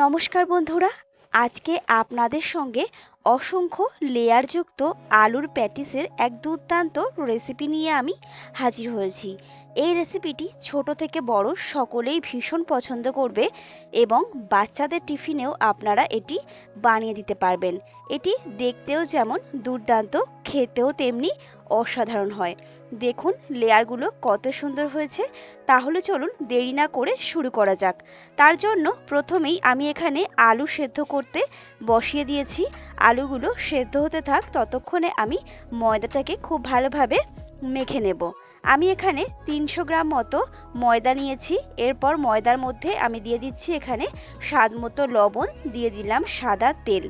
নমস্কার বন্ধুরা, আজকে আপনাদের সঙ্গে অসংখ্য লেয়ারযুক্ত আলুর প্যাটিসের এক দুর্দান্ত রেসিপি নিয়ে আমি হাজির হয়েছি। এই রেসিপিটি ছোট থেকে বড় সকলেই ভীষণ পছন্দ করবে এবং বাচ্চাদের টিফিনেও আপনারা এটি বানিয়ে দিতে পারবেন। এটি দেখতেও যেমন দুর্দান্ত, খেতেও তেমনি অসাধারণ হয়। দেখুন লেয়ারগুলো কত সুন্দর হয়েছে। তাহলে চলুন দেরি না করে শুরু করা যাক। তার জন্য প্রথমেই আমি এখানে আলু সেদ্ধ করতে বসিয়ে দিয়েছি। আলুগুলো সেদ্ধ হতে থাক, ততক্ষণে আমি ময়দাটাকে খুব ভালোভাবে মেখে নেব। আমি এখানে তিনশো গ্রাম মতো ময়দা নিয়েছি। এরপর ময়দার মধ্যে আমি দিয়ে দিচ্ছি এখানে স্বাদ মতো লবণ, দিয়ে দিলাম সাদা তেল।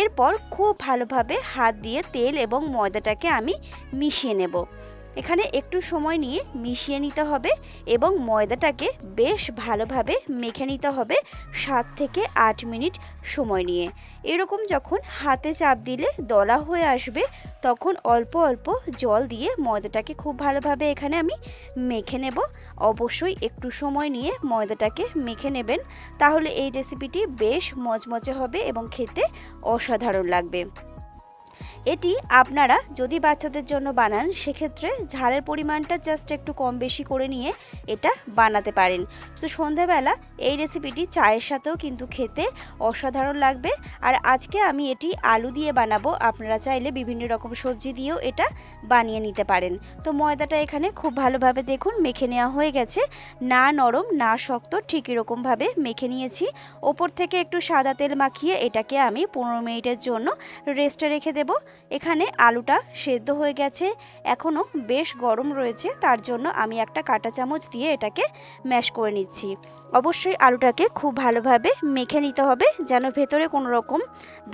এরপর খুব ভালোভাবে হাত দিয়ে তেল এবং ময়দাটাকে আমি মিশিয়ে নেব। এখানে একটু সময় নিয়ে মিশিয়ে নিতে হবে এবং ময়দাটাকে বেশ ভালোভাবে মেখে নিতে হবে সাত থেকে আট মিনিট সময় নিয়ে। এরকম যখন হাতে চাপ দিলে দলা হয়ে আসবে, তখন অল্প অল্প জল দিয়ে ময়দাটাকে খুব ভালোভাবে এখানে আমি মেখে নেব। অবশ্যই একটু সময় নিয়ে ময়দাটাকে মেখে নেবেন, তাহলে এই রেসিপিটি বেশ মচমচে হবে এবং খেতে অসাধারণ লাগবে। এটি আপনারা যদি বাচ্চাদের জন্য বানান, সেক্ষেত্রে ঝালের পরিমাণটা জাস্ট একটু কম বেশি করে নিয়ে এটা বানাতে পারেন। তো সন্ধ্যাবেলা এই রেসিপিটি চায়ের সাথেও কিন্তু খেতে অসাধারণ লাগবে। আর আজকে আমি এটি আলু দিয়ে বানাবো। আপনারা চাইলে বিভিন্ন রকম সবজি দিয়েও এটা বানিয়ে নিতে পারেন। তো ময়দাটা এখানে খুব ভালোভাবে দেখুন, মেখে নেওয়া হয়ে গেছে। না নরম, না শক্ত, ঠিক এরকমভাবে মেখে নিয়েছি। ওপর থেকে একটু সাদা তেল মাখিয়ে এটাকে আমি পনেরো মিনিটের জন্য রেস্টে রেখে দেবো। এখানে আলুটা সেদ্ধ হয়ে গেছে। এখনও বেশ গরম রয়েছে, তার জন্য আমি একটা কাঁটা চামচ দিয়ে এটাকে ম্যাশ করে নিচ্ছি। অবশ্যই আলুটাকে খুব ভালোভাবে মেখে নিতে হবে, যেন ভেতরে কোনো রকম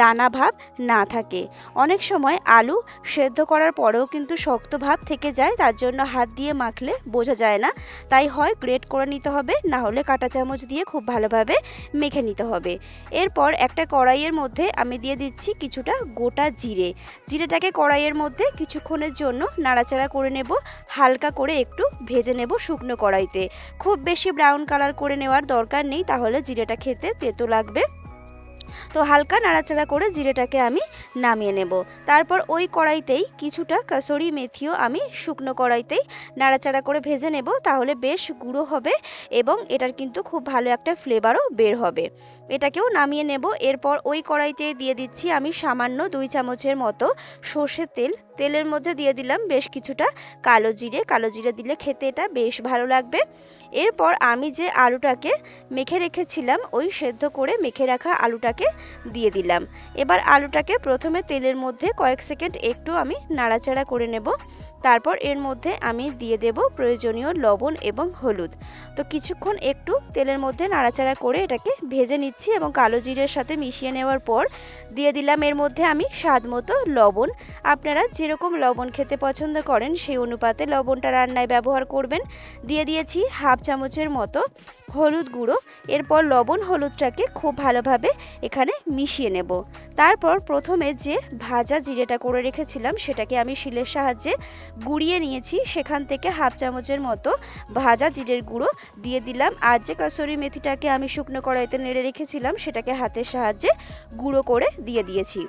দানা ভাব না থাকে। অনেক সময় আলু সেদ্ধ করার পরেও কিন্তু শক্ত ভাব থেকে যায়, তার জন্য হাত দিয়ে মাখলে বোঝা যায় না। তাই হয় গ্রেট করে নিতে হবে, না হলে কাঁটা চামচ দিয়ে খুব ভালোভাবে মেখে নিতে হবে। এরপর একটা কড়াইয়ের মধ্যে আমি দিয়ে দিচ্ছি কিছুটা গোটা জিরে। জিরেটাকে কড়াইয়ের মধ্যে কিছুক্ষণের জন্য নাড়াচাড়া করে নেব। হালকা করে একটু ভেজে নেব শুকনো কড়াইতে। খুব বেশি ব্রাউন কালার করে নেওয়ার দরকার নেই, তাহলে জিরেটা খেতে তেতো লাগবে। তো হালকা নাড়াচাড়া করে জিরেটাকে আমি নামিয়ে নেব। তারপর ওই কড়াইতেই কিছুটা কাসরি মেথিও আমি শুকনো কড়াইতেই নাড়াচাড়া করে ভেজে নেব, তাহলে বেশ গুঁড়ো হবে এবং এটার কিন্তু খুব ভালো একটা ফ্লেভারও বের হবে। এটাকেও নামিয়ে নেব, এরপর ওই কড়াইতে দিয়ে দিচ্ছি আমি সামান্য দুই চামচের মতো সর্ষের তেল। তেলের মধ্যে দিয়ে দিলাম বেশ কিছুটা কালো জিরে। কালো জিরে দিলে খেতে এটা বেশ ভালো লাগবে। এরপর আমি যে আলুটাকে মেখে রেখেছিলাম, ওই সেদ্ধ করে মেখে রাখা আলুটাকে দিয়ে দিলাম। এবার আলুটাকে প্রথমে তেলের মধ্যে কয়েক সেকেন্ড একটু আমি নাড়াচাড়া করে নেব। তারপর এর মধ্যে আমি দিয়ে দেব প্রয়োজনীয় লবণ এবং হলুদ। তো কিছুক্ষণ একটু তেলের মধ্যে নাড়াচাড়া করে এটাকে ভেজে নিচ্ছি এবং কালো জিরের সাথে মিশিয়ে নেওয়ার পর দিয়ে দিলাম এর মধ্যে আমি স্বাদ মতো লবণ। আপনারা যেরকম লবণ খেতে পছন্দ করেন, সেই অনুপাতে লবণটা রান্নায় ব্যবহার করবেন। দিয়ে দিয়েছি হাফ চামচের মতো হলুদ গুঁড়ো, এরপর লবণ হলুদটাকে খুব ভালোভাবে এখানে মিশিয়ে নেব। তারপর প্রথমে যে ভাজা জিরেটা করে রেখেছিলাম, সেটাকে আমি শিলের সাহায্যে গুঁড়িয়ে নিয়েছি। সেখান থেকে হাফ চামচের মতো ভাজা জিরের গুঁড়ো দিয়ে দিলাম। আর যে কাসরি মেথিটাকে আমি শুকনো কড়াইতে নেড়ে রেখেছিলাম, সেটাকে হাতের সাহায্যে গুঁড়ো করে দিয়ে দিয়েছি।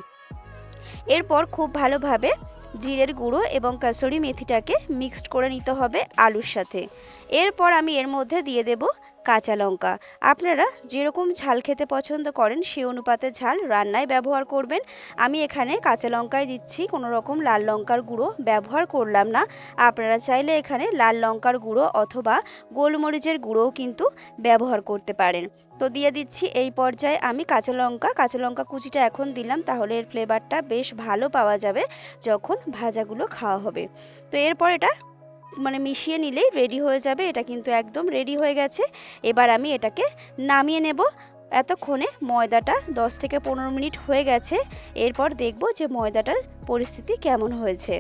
এরপর খুব ভালোভাবে জিরের গুঁড়ো এবং কাসুরি মেথিটাকে মিক্সড করে নিতে হবে আলুর সাথে। এরপর আমি এর মধ্যে দিয়ে দেব কাঁচা লঙ্কা। আপনারা যেরকম ঝাল খেতে পছন্দ করেন সেই অনুপাতে ঝাল রান্নায় ব্যবহার করবেন। আমি এখানে কাঁচা লঙ্কায় দিচ্ছি, কোনো রকম লাল লঙ্কার গুঁড়ো ব্যবহার করলাম না। আপনারা চাইলে এখানে লাল লঙ্কার গুঁড়ো অথবা গোলমরিচের গুঁড়োও কিন্তু ব্যবহার করতে পারেন। তো দিয়ে দিচ্ছি এই পর্যায়ে আমি কাঁচা লঙ্কা। কাঁচা লঙ্কা কুচিটা এখন দিলাম, তাহলে এর ফ্লেভারটা বেশ ভালো পাওয়া যাবে যখন ভাজাগুলো খাওয়া হবে। তো এরপর এটা মানে মিশিয়ে নিলেই রেডি হয়ে যাবে, এটা কিন্তু একদম রেডি হয়ে গেছে। এবার আমি এটাকে নামিয়ে নেব। এতক্ষণে ময়দাটা 10 থেকে পনেরো মিনিট হয়ে গেছে। এরপর দেখব যে ময়দাটার পরিস্থিতি কেমন হয়েছে?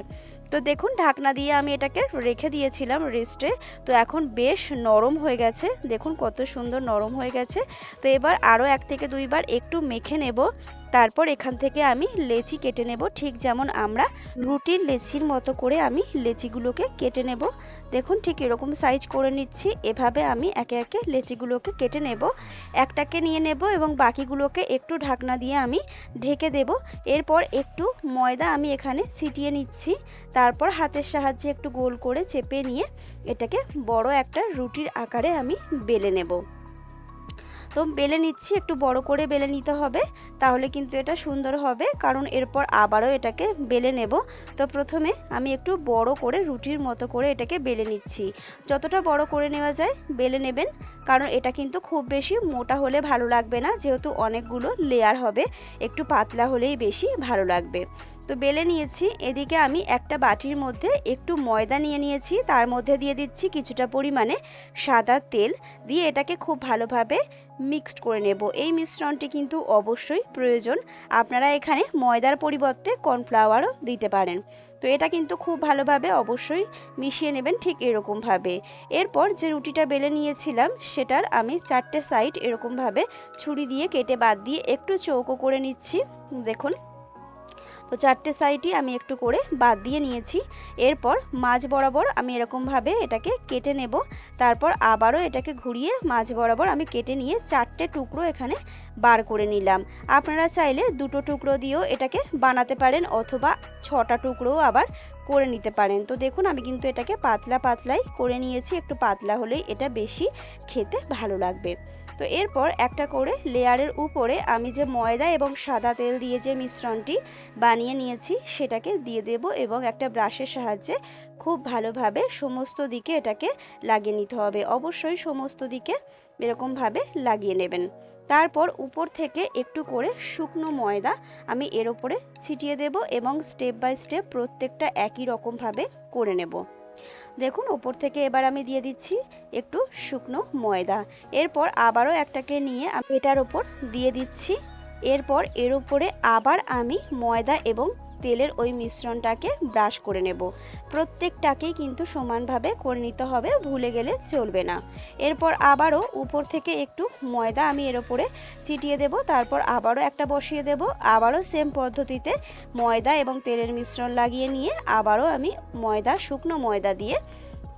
তো দেখুন, ঢাকনা দিয়ে আমি এটাকে রেখে দিয়েছিলাম রেস্টে তো এখন বেশ নরম হয়ে গেছে। দেখুন, কত সুন্দর নরম হয়ে গেছে। তো এবার আরও এক থেকে দুইবার একটু মেখে নেব। তারপর এখান থেকে আমি লেচি কেটে নেব। ঠিক যেমন আমরা রুটির লেচির মতো করে আমি লেচিগুলোকে কেটে নেব। দেখুন, ঠিক এরকম সাইজ করে নিচ্ছি। এভাবে আমি একে একে লেচিগুলোকে কেটে নেব। একটাকে নিয়ে নেব এবং বাকিগুলোকে একটু ঢাকনা দিয়ে আমি ঢেকে দেব। এরপর একটু ময়দা আমি এখানে ছিটিয়ে নিচ্ছি। তারপর হাতের সাহায্যে একটু গোল করে চেপে নিয়ে এটাকে বড় একটা রুটির আকারে আমি বেলে নেব। তো বেলে নিচ্ছি, একটু বড় করে বেলে নিতে হবে, তাহলে কিন্তু এটা সুন্দর হবে, কারণ এরপর আবারও এটাকে বেলে নেব। তো প্রথমে আমি একটু বড় করে রুটির মতো করে এটাকে বেলে নিচ্ছি। যতটা বড় করে নেওয়া যায়, বেলে নেবেন, কারণ এটা কিন্তু খুব বেশি মোটা হলে ভালো লাগবে না, যেহেতু অনেকগুলো লেয়ার হবে, একটু পাতলা হলেই বেশি ভালো লাগবে। তো বেলে নিয়েছি, এদিকে আমি একটা বাটির মধ্যে একটু ময়দা নিয়ে নিয়েছি, তার মধ্যে দিয়ে দিচ্ছি কিছুটা পরিমাণে সাদা তেল, দিয়ে এটাকে খুব ভালোভাবে মিক্সড করে নেব। এই মিশ্রণটি কিন্তু অবশ্যই প্রয়োজন। আপনারা এখানে ময়দার পরিবর্তে কর্নফ্লাওয়ারও দিতে পারেন। তো এটা কিন্তু খুব ভালোভাবে অবশ্যই মিশিয়ে নেবেন ঠিক এরকমভাবে। এরপর যে রুটিটা বেলে নিয়েছিলাম, সেটার আমি চারটে সাইড এরকমভাবে ছুরি দিয়ে কেটে বাদ দিয়ে একটু চৌকো করে নিচ্ছি। দেখুন তো চারটে সাইডই আমি একটু করে বাদ দিয়ে নিয়েছি। এরপর মাঝ বরাবর আমি এরকমভাবে এটাকে কেটে নেব। তারপর আবারও এটাকে ঘুরিয়ে মাঝ বরাবর আমি কেটে নিয়ে চারটে টুকরো এখানে বার করে নিলাম। আপনারা চাইলে দুটো টুকরো দিয়েও এটাকে বানাতে পারেন অথবা ছটা টুকরোও আবার করে নিতে পারেন। তো দেখুন, আমি কিন্তু এটাকে পাতলা পাতলাই করে নিয়েছি। একটু পাতলা হলেই এটা বেশি খেতে ভালো লাগবে। তো এরপর একটা করে লেয়ারের উপরে আমি যে ময়দা এবং সাদা তেল দিয়ে যে মিশ্রণটি বানিয়ে নিয়েছি, সেটাকে দিয়ে দেব এবং একটা ব্রাশের সাহায্যে খুব ভালোভাবে সমস্ত দিকে এটাকে লাগিয়ে নিতে হবে। অবশ্যই সমস্ত দিকে এরকমভাবে লাগিয়ে নেবেন। তারপর উপর থেকে একটু করে শুকনো ময়দা আমি এর ওপরে ছিটিয়ে দেব এবং স্টেপ বাই স্টেপ প্রত্যেকটা একই রকমভাবে করে নেব। দেখুন ওপর থেকে এবার আমি দিয়ে দিচ্ছি একটু শুকনো ময়দা। এরপর আবারও একটাকে নিয়ে আমি এটার ওপর দিয়ে দিচ্ছি। এরপর এর উপরে আবার আমি ময়দা এবং তেলের ওই মিশ্রণটাকে ব্রাশ করে নেব। প্রত্যেকটাকেই কিন্তু সমানভাবে করে নিতে হবে, ভুলে গেলে চলবে না। এরপর আবারও উপর থেকে একটু ময়দা আমি এর ওপরে চিটিয়ে দেব, তারপর আবারও একটা বসিয়ে দেব। আবারও সেম পদ্ধতিতে ময়দা এবং তেলের মিশ্রণ লাগিয়ে নিয়ে আবারও আমি ময়দা, শুকনো ময়দা দিয়ে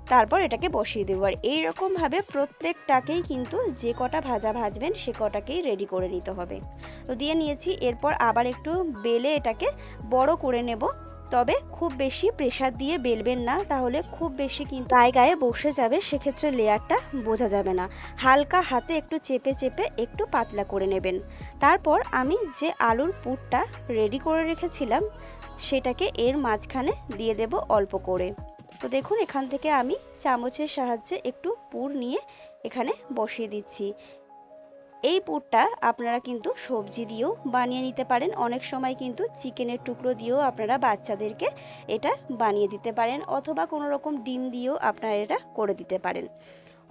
তারপর এটাকে বসিয়ে দেবো। আর এইরকমভাবে প্রত্যেকটাকেই কিন্তু যে কটা ভাজা ভাজবেন, সে কটাকেই রেডি করে নিতে হবে। তো দিয়ে নিয়েছি, এরপর আবার একটু বেলে এটাকে বড় করে নেব। তবে খুব বেশি প্রেশার দিয়ে বেলবেন না, তাহলে খুব বেশি কিন্তু গায়ে গায়ে বসে যাবে, সেক্ষেত্রে লেয়ারটা বোঝা যাবে না। হালকা হাতে একটু চেপে চেপে একটু পাতলা করে নেবেন। তারপর আমি যে আলুর পুরটা রেডি করে রেখেছিলাম, সেটাকে এর মাঝখানে দিয়ে দেব অল্প করে। তো দেখুন, এখান থেকে আমি চামচের সাহায্যে একটু পুর নিয়ে এখানে বসিয়ে দিচ্ছি। এই পুরটা আপনারা কিন্তু সবজি দিয়েও বানিয়ে নিতে পারেন। অনেক সময় কিন্তু চিকেনের টুকরো দিয়েও আপনারা বাচ্চাদেরকে এটা বানিয়ে দিতে পারেন অথবা কোনো রকম ডিম দিয়েও আপনারা এটা করে দিতে পারেন।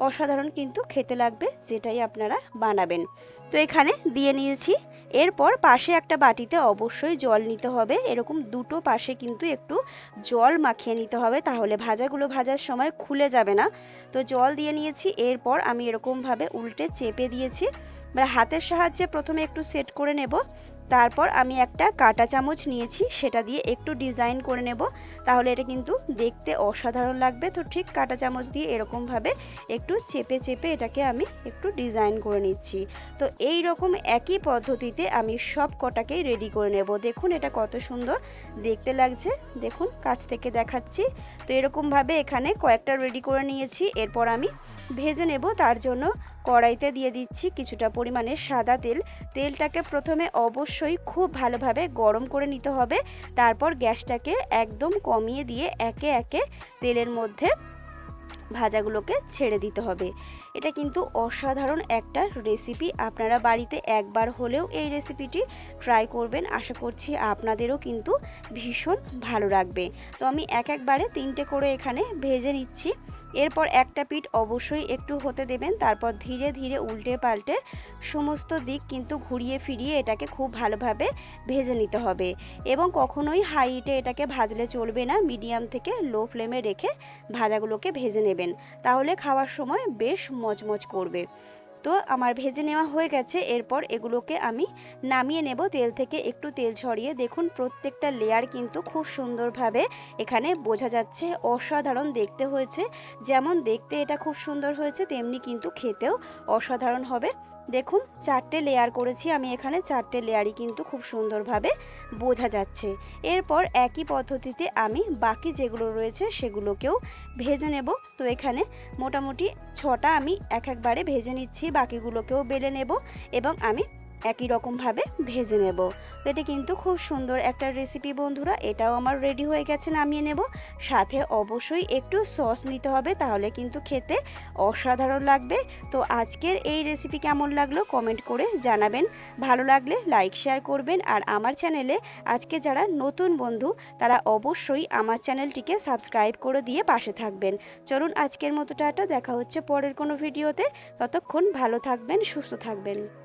অসাধারণ কিন্তু খেতে লাগবে, যেটাই আপনারা বানাবেন। তো এখানে দিয়ে নিয়েছি এরপর পাশে একটা বাটিতে অবশ্যই জল নিতে হবে। এরকম দুটো পাশে কিন্তু একটু জল মাখিয়ে নিতে হবে তাহলে ভাজাগুলো ভাজার সময় খুলে যাবে না। তো জল দিয়ে নিয়েছি, এরপর আমি এরকমভাবে উল্টে চেপে দিয়েছি। মানে হাতের সাহায্যে প্রথমে একটু সেট করে নেব। তারপর আমি একটা কাটা চামচ নিয়েছি, সেটা দিয়ে একটু ডিজাইন করে নেব। তাহলে এটা কিন্তু দেখতে অসাধারণ লাগবে। তো ঠিক কাটা চামচ দিয়ে এরকমভাবে একটু চেপে চেপে এটাকে আমি একটু ডিজাইন করে নিচ্ছি। তো এই রকম একই পদ্ধতিতে আমি সব কটাকেই রেডি করে নেব। দেখুন এটা কত সুন্দর দেখতে লাগছে। দেখুন কাছ থেকে দেখাচ্ছি। তো এরকমভাবে এখানে কয়েকটা রেডি করে নিয়েছি। এরপর আমি ভেজে নেব। তার জন্য কড়াইতে দিয়ে দিচ্ছি কিছুটা পরিমাণে সাদা তেল। তেলটাকে প্রথমে অবশ্যই খুব ভালোভাবে গরম করে নিতে হবে। তারপর গ্যাসটাকে একদম কমিয়ে দিয়ে একে একে তেলের মধ্যে ভাজাগুলোকে ছেড়ে দিতে হবে। এটা কিন্তু অসাধারণ একটা রেসিপি আপনারা বাড়িতে একবার হলেও এই রেসিপিটি ট্রাই করবেন। আশা করছি আপনাদেরও কিন্তু ভীষণ ভালো লাগবে। তো আমি এক একবারে তিনটে করে এখানে ভেজে নিচ্ছি। এরপর একটা পিঠ অবশ্যই একটু হতে দেবেন, তারপর ধীরে ধীরে উল্টে পাল্টে সমস্ত দিক কিন্তু ঘুরিয়ে ফিরিয়ে এটাকে খুব ভালোভাবে ভেজে নিতে হবে। এবং কখনোই হাইটে এটাকে ভাজলে চলবে না, মিডিয়াম থেকে লো ফ্লেমে রেখে ভাজাগুলোকে ভেজে নেবেন। তাহলে খাওয়ার সময় বেশ মচমচ করবে। তো আমার ভেজে নেওয়া হয়ে গেছে, এরপর এগুলোকে আমি নামিয়ে নেব। তেল থেকে একটু তেল ছড়িয়ে দেখুন, প্রত্যেকটা লেয়ার কিন্তু খুব সুন্দরভাবে এখানে বোঝা যাচ্ছে, অসাধারণ দেখতে হয়েছে। যেমন দেখতে এটা খুব সুন্দর হয়েছে, তেমনি কিন্তু খেতেও অসাধারণ হবে। দেখুন, চারটে লেয়ার করেছি, আমি এখানে চারটে লেয়ারই কিন্তু খুব সুন্দরভাবে বোঝা যাচ্ছে। এরপর একই পদ্ধতিতে আমি বাকি যেগুলো রয়েছে সেগুলোকেও ভেজে নেব। তো এখানে মোটামুটি ছটা আমি এক একবারে ভেজে নিচ্ছি, বাকিগুলোকেও বেলে নেব এবং আমি একই রকমভাবে ভেজে নেব। তো এটা কিন্তু খুব সুন্দর একটা রেসিপি বন্ধুরা, এটাও আমার রেডি হয়ে গেছে, নামিয়ে নেব। সাথে অবশ্যই একটু সস নিতে হবে, তাহলে কিন্তু খেতে অসাধারণ লাগবে। তো আজকের এই রেসিপি কেমন লাগল কমেন্ট করে জানাবেন। ভালো লাগলে লাইক শেয়ার করবেন, আর আমার চ্যানেলে আজকে যারা নতুন বন্ধু, তারা অবশ্যই আমার চ্যানেলটিকে সাবস্ক্রাইব করে দিয়ে পাশে থাকবেন। চলুন আজকের মতো টাটা, দেখা হচ্ছে পরের কোনো ভিডিওতে ততক্ষণ ভালো থাকবেন, সুস্থ থাকবেন।